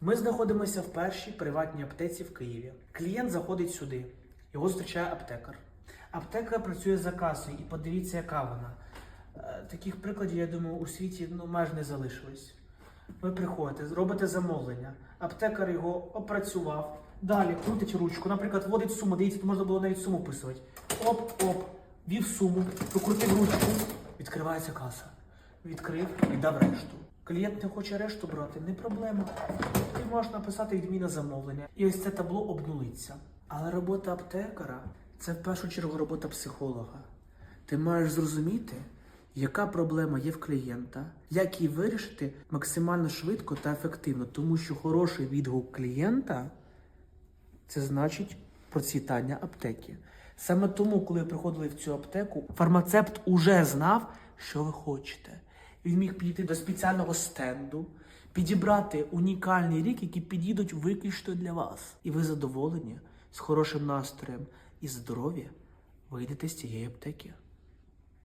Ми знаходимося в першій приватній аптеці в Києві. Клієнт заходить сюди, його зустрічає аптекар. Аптека працює за касою, і подивіться, яка вона. Е, Таких прикладів, я думаю, у світі ну, майже не залишилось. Ви приходите, робите замовлення, аптекар його опрацював. Далі крутить ручку, наприклад, вводить суму. Дивіться, тут можна було навіть суму вписувати. Оп-оп, вів суму, покрутив ручку, відкривається каса. Відкрив і дав решту. Клієнт не хоче решту брати, не проблема. Можеш написати відміна замовлення. І ось це табло обнулиться. Але робота аптекара це в першу чергу робота психолога. Ти маєш зрозуміти, яка проблема є в клієнта, як її вирішити максимально швидко та ефективно, тому що хороший відгук клієнта це значить процвітання аптеки. Саме тому, коли приходили в цю аптеку, фармацепт уже знав, що ви хочете. Він міг підійти до спеціального стенду, підібрати унікальний рік, які підійдуть виключно для вас. І ви задоволені з хорошим настроєм і здоров'я вийдете з цієї аптеки.